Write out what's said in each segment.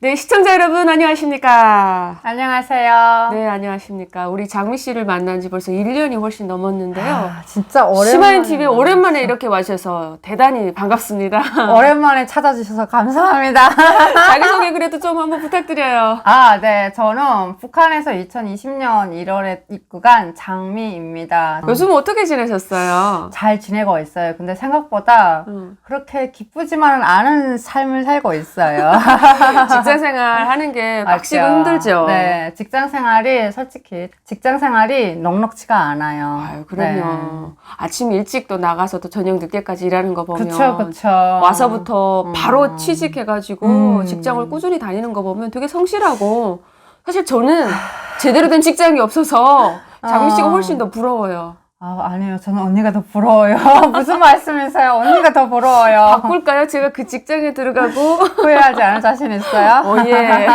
네, 시청자 여러분 아. 안녕하십니까? 안녕하세요. 네, 안녕하십니까? 우리 장미 씨를 만난 지 벌써 1년이 훨씬 넘었는데요. 아, 진짜 오랜만에 시마인 TV에 오랜만에 이렇게 와셔서 대단히 반갑습니다. 오랜만에 찾아주셔서 감사합니다. 자기 소개 그래도 좀 한번 부탁드려요. 아, 네. 저는 북한에서 2020년 1월에 입국한 장미입니다. 요즘 어떻게 지내셨어요? 잘 지내고 있어요. 근데 생각보다 음, 그렇게 기쁘지만은 않은 삶을 살고 있어요. 직장 생활 하는 게 확실히 맞죠? 힘들죠. 네. 직장 생활이 솔직히 직장 생활이 넉넉치가 않아요. 아유, 그럼요. 아침 일찍 또 나가서 또 저녁 늦게까지 일하는 거 네. 보면 그쵸, 그쵸. 와서부터 바로 음. 취직해가지고 음. 직장을 꾸준히 다니는 거 보면 되게 성실하고 사실 저는 제대로 된 직장이 없어서 장미 씨가 아. 훨씬 더 부러워요. 아, 아니에요. 저는 언니가 더 부러워요. 무슨 말씀이세요? 언니가 더 부러워요. 바꿀까요? 제가 그 직장에 들어가고 후회하지 않을 자신 있어요? 어, 예.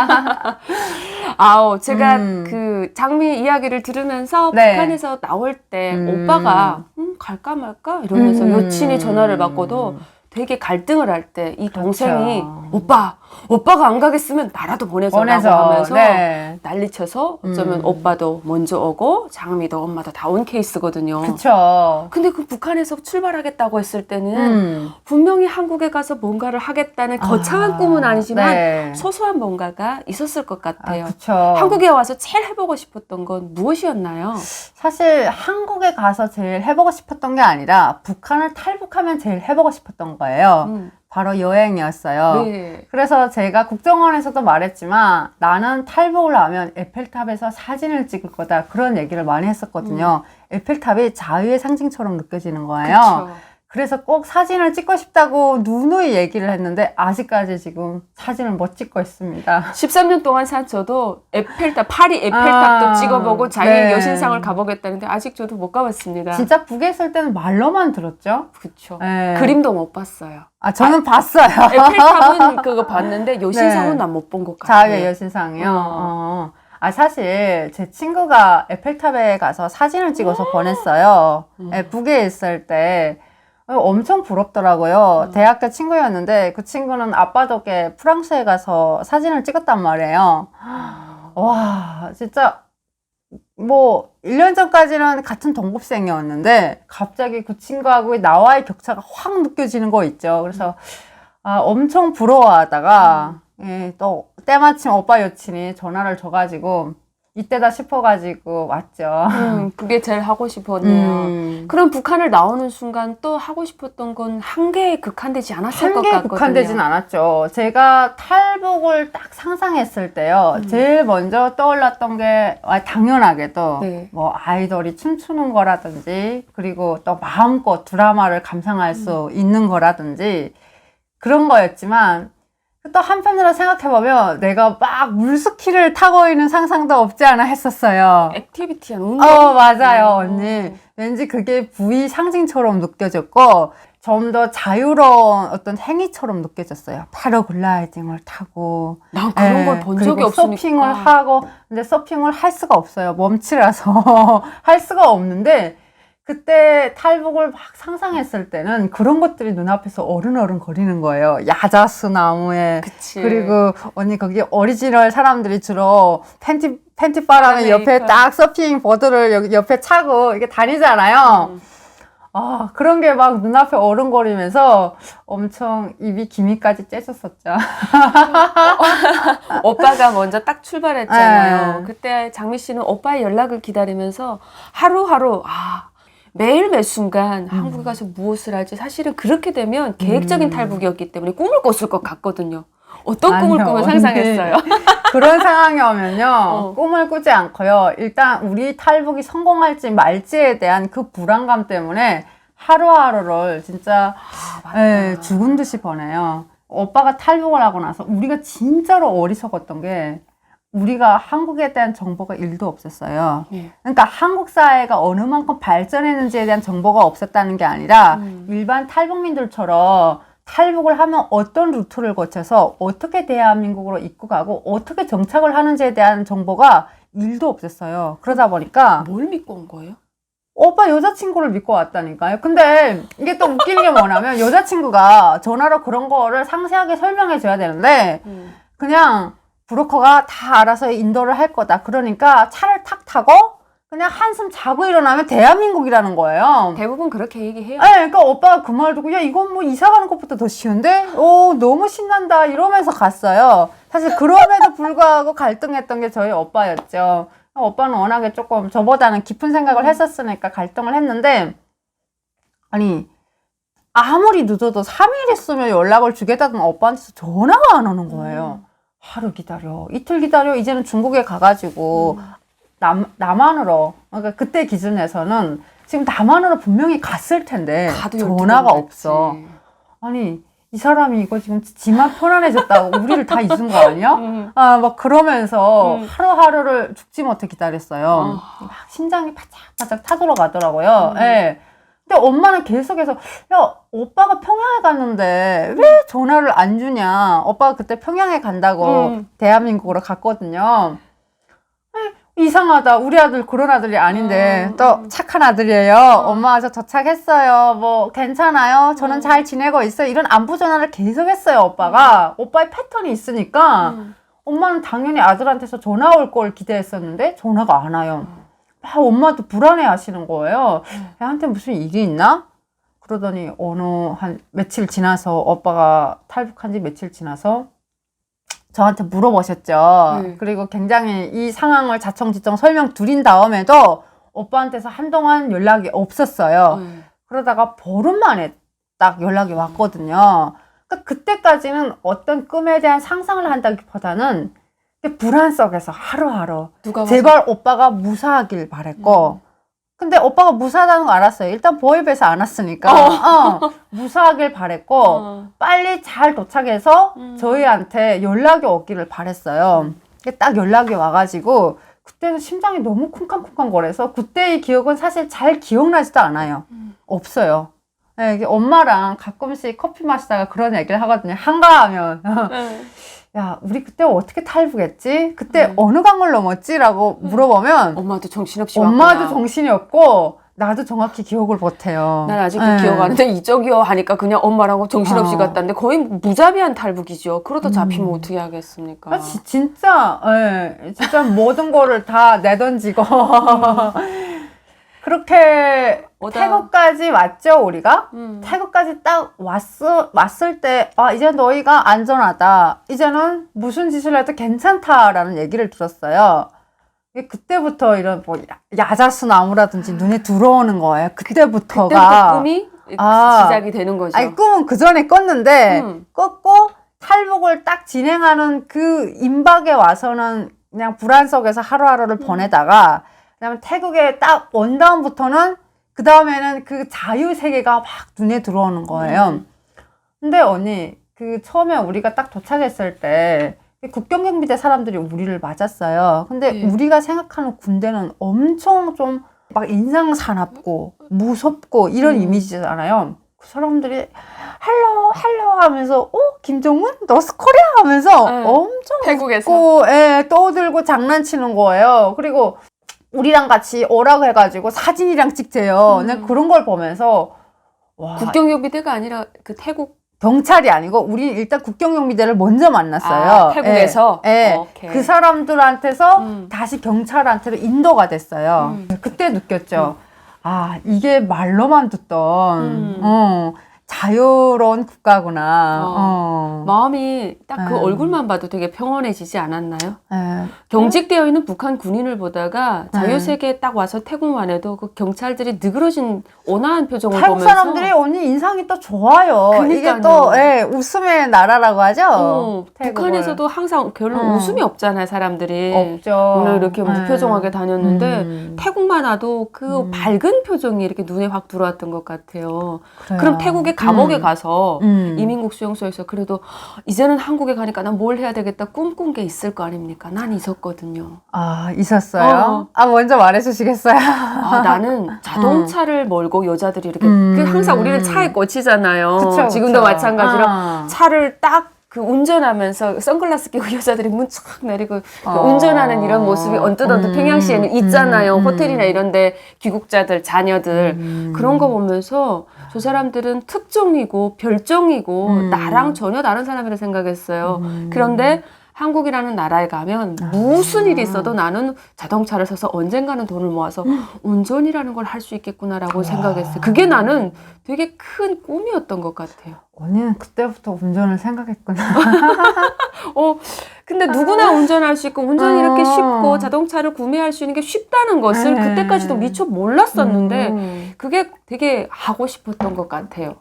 아우, 제가 음. 그 장미 이야기를 들으면서 네. 북한에서 나올 때 음. 오빠가 음, 갈까 말까 이러면서 음. 여친이 전화를 받고도 되게 갈등을 할 때 이 동생이 그렇죠. 오빠, 오빠가 안 가겠으면 나라도 보내서 하면서 네. 난리쳐서 어쩌면 음. 오빠도 먼저 오고 장미도 엄마도 다 온 케이스거든요. 그쵸. 근데 그 북한에서 출발하겠다고 했을 때는 음. 분명히 한국에 가서 뭔가를 하겠다는 거창한 아, 꿈은 아니지만 네. 소소한 뭔가가 있었을 것 아, 같아요. 그쵸. 한국에 와서 제일 해보고 싶었던 건 무엇이었나요? 사실 한국에 가서 제일 해보고 싶었던 게 아니라 북한을 탈북하면 제일 해보고 싶었던 거 예요. 음. 바로 여행이었어요. 네. 그래서 제가 국정원에서도 말했지만 나는 탈북을 하면 에펠탑에서 사진을 찍을 거다. 그런 얘기를 많이 했었거든요. 에펠탑이 자유의 상징처럼 느껴지는 거예요. 음. 그쵸. 그래서 꼭 사진을 찍고 싶다고 누누이 얘기를 했는데 아직까지 지금 사진을 못 찍고 있습니다. 13년 동안 산 저도 에펠탑, 파리 에펠탑도 아, 찍어보고 자유의 네. 여신상을 가보겠다는데 아직 저도 못 가봤습니다. 진짜 북에 있을 때는 말로만 들었죠? 그쵸. 네. 그림도 못 봤어요. 아, 저는 봤어요. 에펠탑은 그거 봤는데 여신상은 네. 난못 본 것 같아요. 자유의 여신상이요. 어. 어. 아, 사실 제 친구가 에펠탑에 가서 사진을 찍어서 보냈어요. 음. 예, 북에 있을 때. 어, 엄청 부럽더라고요. 음. 대학교 친구였는데 그 친구는 아빠 덕에 프랑스에 가서 사진을 찍었단 말이에요. 와, 진짜 뭐 1년 전까지는 같은 동급생이었는데 갑자기 그 친구하고 나와의 격차가 확 느껴지는 거 있죠. 그래서 아, 엄청 부러워하다가 예, 또 때마침 오빠 여친이 전화를 줘가지고 이때다 싶어가지고 왔죠. 음, 그게 제일 하고 싶었네요. 음. 그럼 북한을 나오는 순간 또 하고 싶었던 건 한계에 극한되지 않았을 것 같거든요. 국한되진 않았죠. 제가 탈북을 딱 상상했을 때요. 음. 제일 먼저 떠올랐던 게 아, 당연하게도 네. 뭐 아이돌이 춤추는 거라든지 그리고 또 마음껏 드라마를 감상할 수 음. 있는 거라든지 그런 거였지만 또 한편으로 생각해보면 내가 막 물스키를 타고 있는 상상도 없지 않아 했었어요. 액티비티한 운동. 어, 맞아요, 어. 언니. 왠지 그게 부의 상징처럼 느껴졌고, 좀 더 자유로운 어떤 행위처럼 느껴졌어요. 패러글라이딩을 타고. 난 그런 예, 걸본 적이 없으니까. 서핑을 하고, 근데 서핑을 할 수가 없어요. 몸치라서. 할 수가 없는데, 그때 탈북을 막 상상했을 때는 그런 것들이 눈앞에서 어른어른 거리는 거예요. 야자수 나무에. 그치. 그리고 언니 거기 오리지널 사람들이 주로 팬티 팬티 바람에 옆에 그러니까. 딱 서핑 보드를 여기 옆에 차고 이렇게 다니잖아요. 음. 아 그런 게 막 눈앞에 어른거리면서 엄청 입이 기미까지 째졌었죠. 오빠가 먼저 딱 출발했잖아요. 네. 그때 장미 씨는 오빠의 연락을 기다리면서 하루하루 아 매일 매 순간 한국에 가서 무엇을 할지 사실은 그렇게 되면 계획적인 음. 탈북이었기 때문에 꿈을 꿨을 것 같거든요. 어떤 꿈을 아니요, 언니. 상상했어요? 그런 상황이 오면요 어. 꿈을 꾸지 않고요. 일단 우리 탈북이 성공할지 말지에 대한 그 불안감 때문에 하루하루를 진짜 예, 죽은 듯이 보내요. 오빠가 탈북을 하고 나서 우리가 진짜로 어리석었던 게 우리가 한국에 대한 정보가 일도 없었어요. 예. 그러니까 한국 사회가 어느 만큼 발전했는지에 대한 정보가 없었다는 게 아니라 음. 일반 탈북민들처럼 탈북을 하면 어떤 루트를 거쳐서 어떻게 대한민국으로 입국하고 어떻게 정착을 하는지에 대한 정보가 일도 없었어요. 그러다 보니까 뭘 믿고 온 거예요? 오빠 여자친구를 믿고 왔다니까요. 근데 이게 또 웃기는 게 뭐냐면 여자친구가 전화로 그런 거를 상세하게 설명해 줘야 되는데 음. 그냥 브로커가 다 알아서 인도를 할 거다. 그러니까 차를 탁 타고 그냥 한숨 자고 일어나면 대한민국이라는 거예요. 대부분 그렇게 얘기해요. 네, 그러니까 오빠가 그 말 듣고 야 이건 뭐 이사 가는 것보다 더 쉬운데? 오 너무 신난다 이러면서 갔어요. 사실 그럼에도 불구하고 갈등했던 게 저희 오빠였죠. 오빠는 워낙에 조금 저보다는 깊은 생각을 했었으니까 갈등을 했는데 아니 아무리 늦어도 3일 있으면 연락을 주겠다던 오빠한테서 전화가 안 오는 거예요. 하루 기다려, 이틀 기다려. 이제는 중국에 가가지고 남, 남한으로 그러니까 그때 기준에서는 지금 남한으로 분명히 갔을 텐데 전화가 12번 없어. 아니 이 사람이 이거 지금 지만 편안해졌다고 우리를 다 잊은 거 아니야? 음. 아막 그러면서 음. 하루하루를 죽지 못해 기다렸어요. 아. 막 심장이 바짝바짝 타돌아 가더라고요. 음. 예. 근데 엄마는 계속해서 야 오빠가 평양에 갔는데 왜 전화를 안 주냐? 오빠가 그때 평양에 간다고 음. 대한민국으로 갔거든요. 에, 이상하다. 우리 아들 그런 아들이 아닌데 음, 또 음. 착한 아들이에요. 엄마 저 도착했어요. 뭐 괜찮아요. 저는 음. 잘 지내고 있어요. 이런 안부 전화를 계속했어요. 오빠가 오빠의 패턴이 있으니까 음. 엄마는 당연히 아들한테서 전화 올 걸 기대했었는데 전화가 안 와요. 막 엄마도 불안해 하시는 거예요. 애한테 무슨 일이 있나? 그러더니 어느 한 며칠 지나서 오빠가 탈북한 지 며칠 지나서 저한테 물어보셨죠. 네. 그리고 굉장히 이 상황을 자청지청 설명 드린 다음에도 오빠한테서 한동안 연락이 없었어요. 음. 그러다가 보름 만에 딱 연락이 왔거든요. 그러니까 그때까지는 어떤 꿈에 대한 상상을 한다기보다는 불안 속에서 하루하루 누가 제발 오빠가 무사하길 바랬고 근데 오빠가 무사하다는 거 알았어요. 일단 보입에서 안 왔으니까 어, 무사하길 바랬고 어. 빨리 잘 도착해서 음. 저희한테 연락이 오기를 바랬어요. 근데 딱 연락이 와가지고 그때는 심장이 너무 쿵쾅쿵쾅 거려서 그때의 기억은 사실 잘 기억나지도 않아요. 음. 없어요. 네, 엄마랑 가끔씩 커피 마시다가 그런 얘기를 하거든요. 한가하면 네. 야 우리 그때 어떻게 탈북했지? 그때 음. 어느 강을 넘었지?라고 물어보면 엄마도 정신없이 엄마도 왔구나. 정신이 없고 나도 정확히 기억을 못해요. 난 아직도 네. 기억하는데 이쪽이요 하니까 그냥 엄마라고 정신없이 어. 갔다는데 거의 무자비한 탈북이죠. 그러다 잡히면 음. 어떻게 하겠습니까? 아, 지- 진짜, 예, 진짜 모든 거를 다 내던지고. 그렇게 오다- 태국까지 왔죠, 우리가? 음. 태국까지 딱 왔어, 왔을 때, 아, 이제 너희가 안전하다. 이제는 무슨 짓을 해도 괜찮다라는 얘기를 들었어요. 그때부터 이런 뭐 야- 야자수 나무라든지 눈에 들어오는 거예요. 그때부터가. 그때부터 꿈이 아. 시작이 되는 거죠. 아니, 꿈은 그 전에 꿨는데, 음. 꿨고, 탈북을 딱 진행하는 그 임박에 와서는 그냥 불안 속에서 하루하루를 음. 보내다가, 그다음에 태국에 딱온 다음부터는, 그 다음에는 그 자유 세계가 막 눈에 들어오는 거예요. 음. 근데 언니, 그 처음에 우리가 딱 도착했을 때, 국경 경비대 사람들이 우리를 맞았어요. 근데 네. 우리가 생각하는 군대는 엄청 좀 막 인상 사납고 무섭고 이런 음. 이미지잖아요. 그 사람들이 헬로 헬로 하면서 어 김정은 너스 코리아 하면서 네. 엄청 태국에서 웃고 예, 떠들고 장난치는 거예요. 그리고 우리랑 같이 오라고 해가지고 사진이랑 찍재요. 음. 근데 그런 걸 보면서 와 국경요비대가 아니라 그 태국 경찰이 아니고 우리 일단 국경경비대를 먼저 만났어요. 아, 태국에서? 예, 예. 그 사람들한테서 음. 다시 경찰한테로 인도가 됐어요. 음. 그때 느꼈죠. 아 이게 말로만 듣던 음. 어, 자유로운 국가구나. 어. 어. 마음이 딱그 음. 얼굴만 봐도 되게 평온해지지 않았나요? 예. 경직되어 있는 북한 군인을 보다가 네. 자유세계에 딱 와서 태국만 해도 그 경찰들이 느그러진 온화한 표정을 태국 보면서 사람들이 언니 인상이 또 좋아요. 이게. 또 예, 웃음의 나라라고 하죠. 어, 태국을. 북한에서도 항상 별로 음. 웃음이 없잖아요, 사람들이. 없죠. 오늘 이렇게 예. 무표정하게 다녔는데 음. 태국만 와도 그 음. 밝은 표정이 이렇게 눈에 확 들어왔던 것 같아요. 그래요. 그럼 태국 의 감옥에 음. 가서 음. 이민국 수용소에서 그래도 이제는 한국에 가니까 난 뭘 해야 되겠다 꿈꾼 게 있을 거 아닙니까? 난 있었거든요. 아 있었어요. 어. 아 먼저 말해주시겠어요? 아, 나는 자동차를 몰고 여자들이 이렇게 음. 그 항상 우리는 차에 꽂히잖아요. 그쵸, 지금도 그쵸. 마찬가지로 아. 차를 딱 그 운전하면서 선글라스 끼고 여자들이 문촥 내리고 그 어. 운전하는 이런 모습이 언뜻 언뜻 음. 평양시에는 있잖아요. 음. 호텔이나 이런데 귀국자들 자녀들 음. 그런 거 보면서 저 사람들은 특종이고 별종이고 음. 나랑 전혀 다른 사람이라 생각했어요. 음. 그런데 한국이라는 나라에 가면 무슨 일이 있어도 나는 자동차를 사서 언젠가는 돈을 모아서 운전이라는 걸 할 수 있겠구나라고 생각했어요. 그게 나는 되게 큰 꿈이었던 것 같아요. 언니는 그때부터 운전을 생각했구나. 어, 근데 누구나 운전할 수 있고 운전이 이렇게 어. 쉽고 자동차를 구매할 수 있는 게 쉽다는 것을 네. 그때까지도 미처 몰랐었는데 음. 그게 되게 하고 싶었던 것 같아요.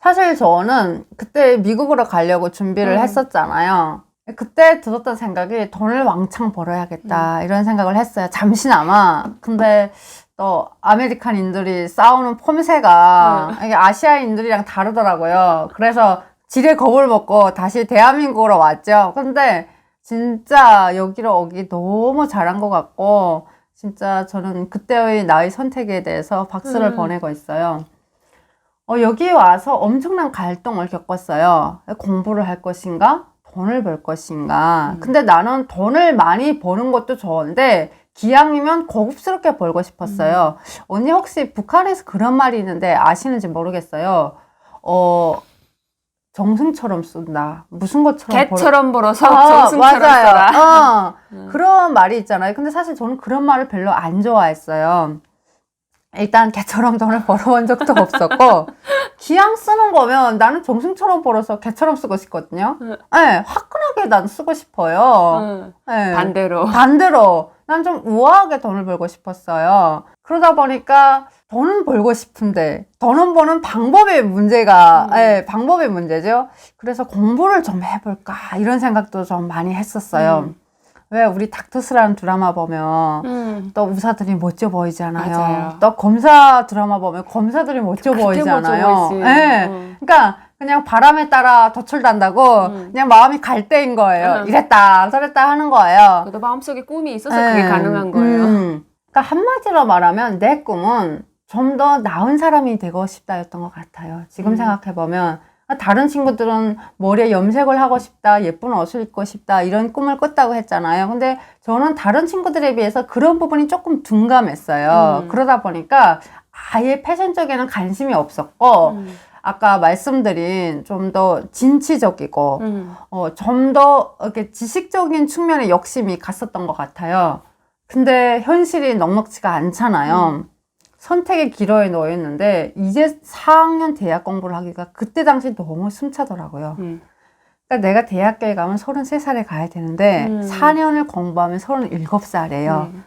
사실 저는 그때 미국으로 가려고 준비를 음. 했었잖아요. 그때 들었던 생각이 돈을 왕창 벌어야겠다 이런 생각을 했어요. 잠시나마. 근데 또 아메리칸인들이 싸우는 폼새가 이게 아시아인들이랑 다르더라고요. 그래서 지레 겁을 먹고 다시 대한민국으로 왔죠. 근데 진짜 여기로 오기 너무 잘한 것 같고 진짜 저는 그때의 나의 선택에 대해서 박수를 음. 보내고 있어요. 어, 여기 와서 엄청난 갈등을 겪었어요. 공부를 할 것인가? 돈을 벌 것인가? 음. 근데 나는 돈을 많이 버는 것도 좋은데, 기왕이면 고급스럽게 벌고 싶었어요. 음. 언니 혹시 북한에서 그런 말이 있는데 아시는지 모르겠어요. 어, 정승처럼 쏜다. 무슨 것처럼 벌- 개처럼 벌어서 아, 정승처럼 맞아요. 써라. 어. 음. 그런 말이 있잖아요. 근데 사실 저는 그런 말을 별로 안 좋아했어요. 일단 개처럼 돈을 벌어본 적도 없었고 기왕 쓰는 거면 나는 정승처럼 벌어서 개처럼 쓰고 싶거든요. 응. 네, 화끈하게 난 쓰고 싶어요. 응. 네. 반대로. 반대로 난 좀 우아하게 돈을 벌고 싶었어요. 그러다 보니까 돈은 벌고 싶은데 돈은 버는 방법의 문제가 음. 예, 방법의 문제죠. 그래서 공부를 좀 해볼까 이런 생각도 좀 많이 했었어요. 음. 왜 우리 닥터스라는 드라마 보면 음. 또 의사들이 멋져 보이잖아요. 맞아요. 또 검사 드라마 보면 검사들이 멋져 보이잖아요. 예. 음. 그러니까 그냥 바람에 따라 도출단다고 음. 그냥 마음이 갈 때인 거예요. 음. 이랬다 저랬다 하는 거예요. 그래도 마음속에 꿈이 있어서 그게 음, 가능한 거예요. 음. 그러니까 한마디로 말하면 내 꿈은 좀 더 나은 사람이 되고 싶다였던 것 같아요. 지금 음. 생각해 보면 다른 친구들은 머리에 염색을 하고 싶다, 예쁜 옷을 입고 싶다 이런 꿈을 꿨다고 했잖아요. 근데 저는 다른 친구들에 비해서 그런 부분이 조금 둔감했어요. 음. 그러다 보니까 아예 패션 쪽에는 관심이 없었고 음. 아까 말씀드린 좀 더 진취적이고 음. 어, 좀 더 이렇게 지식적인 측면에 욕심이 갔었던 것 같아요. 근데 현실이 넉넉지가 않잖아요. 선택의 기로에 놓였는데 이제 4학년 대학 공부를 하기가 그때 당시 너무 숨차더라고요. 음. 그러니까 내가 대학교에 가면 33살에 가야 되는데 음. 4년을 공부하면 37살이에요. 음.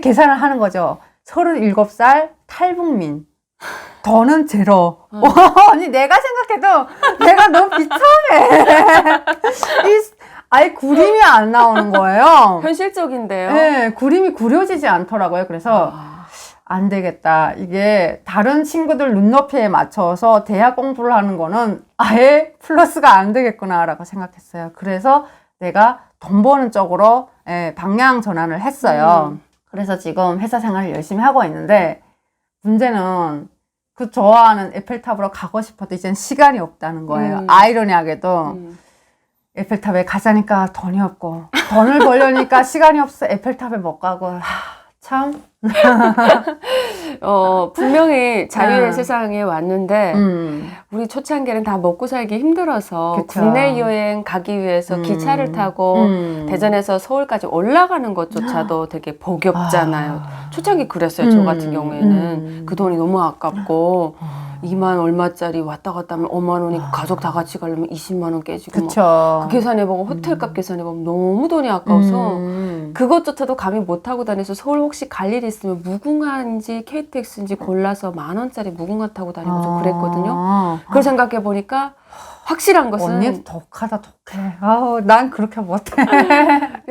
계산을 하는 거죠. 37살 탈북민. 더는 제로. 음. 아니, 내가 생각해도 내가 너무 비참해. 이, 아예 구림이 안 나오는 거예요. 현실적인데요. 네, 구림이 구려지지 않더라고요. 그래서 아, 안 되겠다. 이게 다른 친구들 눈높이에 맞춰서 대학 공부를 하는 거는 아예 플러스가 안 되겠구나라고 생각했어요. 그래서 내가 돈 버는 쪽으로 예, 방향 전환을 했어요. 음. 그래서 지금 회사 생활을 열심히 하고 있는데 문제는 그 좋아하는 에펠탑으로 가고 싶어도 이젠 시간이 없다는 거예요. 음. 아이러니하게도 음. 에펠탑에 가자니까 돈이 없고 돈을 벌려니까 시간이 없어 에펠탑에 못 가고 하, 참 어, 분명히 자유의 음. 세상에 왔는데 음. 우리 초창기는 다 먹고 살기 힘들어서 그쵸. 국내 여행 가기 위해서 음. 기차를 타고 음. 대전에서 서울까지 올라가는 것조차도 되게 복엽잖아요. 아. 초창기 그랬어요. 저 음. 같은 경우에는 음. 그 돈이 너무 아깝고 아. 2만 얼마짜리 왔다 갔다 하면 5만 원이 가족 다 같이 가려면 20만 원 깨지고 막 그쵸. 그 계산해보고 호텔값 계산해보면 너무 돈이 아까워서 음. 그것조차도 감히 못하고 다녀서 서울 혹시 갈일 있으면 무궁화인지 KTX인지 골라서 만 원짜리 무궁화 타고 다니고 좀 그랬거든요. 아. 그걸 생각해 보니까 확실한 것은 언니 독하다 독해. 아우 난 그렇게 못해.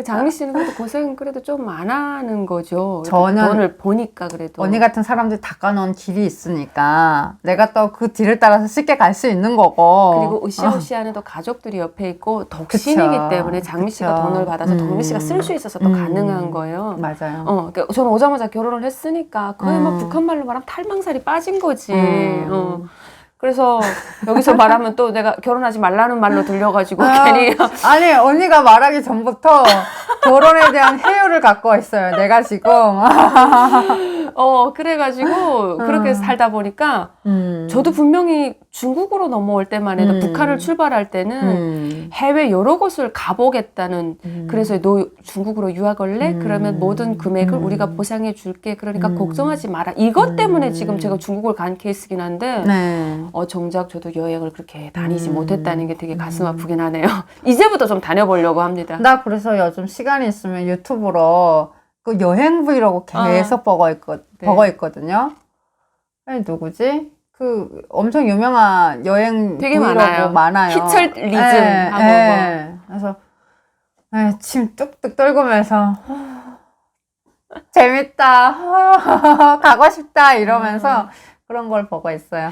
장미 씨는 그래도 고생 그래도 좀 안 하는 거죠. 저는 돈을 보니까 그래도 언니 같은 사람들 이 닦아놓은 길이 있으니까 내가 또 그 뒤를 따라서 쉽게 갈 수 있는 거고. 그리고 으쌰으쌰하는 가족들이 옆에 있고 독신이기 그쵸. 때문에 장미 씨가. 돈을 받아서 음. 동미 씨가 쓸 수 있어서 또 음. 가능한 거예요. 맞아요. 어, 그러니까 저는 오자마자 결혼을 했으니까 거의 막 음. 북한 말로 말하면 탈망살이 빠진 거지. 음. 어. 그래서 여기서 말하면 또 내가 결혼하지 말라는 말로 들려가지고 아. 괜히 아니 언니가 말하기 전부터 결혼에 대한 회유를 갖고 있어요. 내가 지금 어, 그래가지고 그렇게 음. 살다 보니까 음. 저도 분명히 중국으로 넘어올 때만 해도 음. 북한을 출발할 때는 음. 해외 여러 곳을 가보겠다는 음. 그래서 너 중국으로 유학 올래? 음. 그러면 모든 금액을 음. 우리가 보상해 줄게. 그러니까 음. 걱정하지 마라. 이것 때문에 음. 지금 제가 중국을 간 케이스긴 한데 네. 어 정작 저도 여행을 그렇게 다니지 음. 못했다는 게 되게 가슴 음. 아프긴 하네요. 이제부터 좀 다녀보려고 합니다. 나 그래서 요즘 시간이 있으면 유튜브로 그 여행 브이로그 계속 보고, 있거, 아. 네. 보고 있거든요. 아니, 누구지? 그 엄청 유명한 여행 되게 브이로그 많아요. 많아요. 희철 리즘 예, 하고 예. 그래서 예, 침 뚝뚝 떨구면서 재밌다, 가고 싶다 이러면서 그런 걸 보고 있어요.